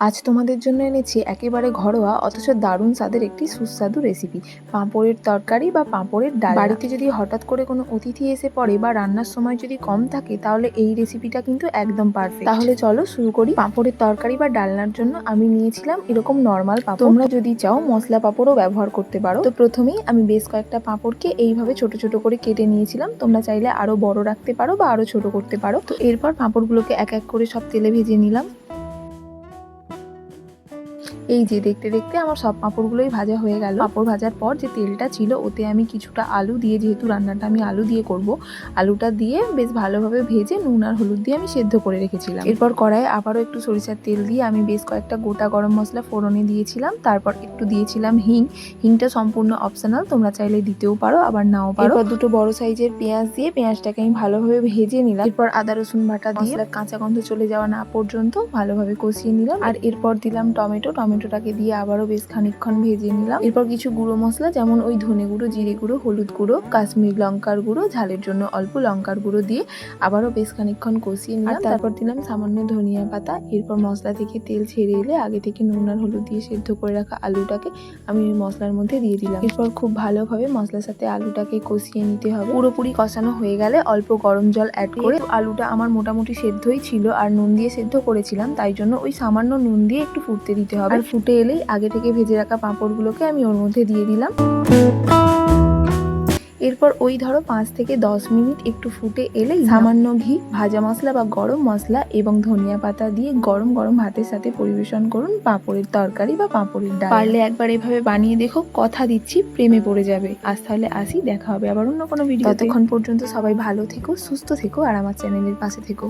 আজ তোমাদের জন্য এনেছি একেবারে ঘরোয়া, অথচ দারুণ স্বাদের একটি সুস্বাদু রেসিপি পাঁপড়ের তরকারি বা পাঁপড়ের ডাল বাড়িতে যদি হঠাৎ করে কোনো অতিথি এসে পড়ে বা রান্নার সময় যদি কম থাকে, তাহলে এই রেসিপিটা কিন্তু একদম পারফেক্ট তাহলে চলো শুরু করি। পাঁপড়ের তরকারি বা ডালনার জন্য আমি নিয়েছিলাম এরকম নর্মাল পাঁপড়। তোমরা যদি চাও মশলা পাঁপড়ও ব্যবহার করতে পারো। তো প্রথমেই আমি বেশ কয়েকটা পাঁপড়কে এইভাবে ছোট ছোট করে কেটে নিয়েছিলাম। তোমরা চাইলে আরও বড় রাখতে পারো বা আরও ছোট করতে পারো। তো এরপর পাঁপড়গুলোকে এক এক করে সব তেলে ভেজে নিলাম। এই যে দেখতে দেখতে আমার সব পাঁপড়গুলোই ভাজা হয়ে গেল। পাঁপড় ভাজার পর যে তেলটা ছিল ওতে আমি কিছুটা আলু দিয়ে যেহেতু রান্নাটা আমি আলু দিয়ে করব আলুটা দিয়ে বেশ ভালোভাবে ভেজে নুন আর হলুদ দিয়ে আমি সেদ্ধ করে রেখেছিলাম। এরপর কড়াইয়ে আবারও একটু সরিষার তেল দিয়ে আমি বেশ কয়েকটা গোটা গরম মশলা ফোড়নে দিয়েছিলাম। তারপর একটু দিয়েছিলাম হিং। হিংটা সম্পূর্ণ অপশনাল তোমরা চাইলে দিতেও পারো আবার নাও পারো। এরপর দুটো বড় সাইজের পেঁয়াজ দিয়ে পেঁয়াজটাকে আমি ভালোভাবে ভেজে নিলাম। এরপর আদা রসুন বাটা দিয়ে কাঁচা গন্ধ চলে যাওয়া না পর্যন্ত ভালোভাবে কষিয়ে নিলাম। আর এরপর দিলাম টমেটো টমেটোটাকে দিয়ে আবারও বেশ খানিকক্ষণ ভেজে নিলাম। এরপর কিছু গুঁড়ো মশলা যেমন ওই ধনে গুঁড়ো জিরে গুঁড়ো হলুদ গুঁড়ো কাশ্মীর লঙ্কার গুঁড়ো ঝালের জন্য অল্প লঙ্কার গুঁড়ো দিয়ে আবারও বেশ খানিকক্ষণ কষিয়ে নিলাম। তারপর দিলাম সামান্য ধনিয়া পাতা। এরপর মশলা থেকে তেল ছেড়ে এলে আগে থেকে নুন আর হলুদ দিয়ে সেদ্ধ করে রাখা আলুটাকে আমি ওই মশলার মধ্যে দিয়ে দিলাম। এরপর খুব ভালোভাবে মশলার সাথে আলুটাকে কষিয়ে নিতে হবে। পুরোপুরি কষানো হয়ে গেলে অল্প গরম জল অ্যাড করে আলুটা আমার মোটামুটি সেদ্ধই ছিল আর নুন দিয়ে সেদ্ধ করেছিলাম তাই জন্য ওই সামান্য নুন দিয়ে একটু ফুটতে দিতে হবে। আর ফুটে এলেই আগে থেকে ভেজে রাখা পাঁপড়গুলোকে আমি ওর মধ্যে দিয়ে দিলাম। এরপর ওই ধরো পাঁচ থেকে দশ মিনিট একটু ফুটে এলে সামান্য ঘি, ভাজা মশলা বা গরম মশলা এবং ধনিয়া পাতা দিয়ে গরম গরম ভাতের সাথে পরিবেশন করুন পাঁপড়ের তরকারি বা পাঁপড়ের ডাল। পারলে একবার এভাবে বানিয়ে দেখো, কথা দিচ্ছি, প্রেমে পড়ে যাবে। আজ তাহলে আসি, দেখা হবে আবার অন্য কোনো ভিডিও ততক্ষণ পর্যন্ত সবাই ভালো থেকো, সুস্থ থেকো আর আমার চ্যানেলের পাশে থেকো।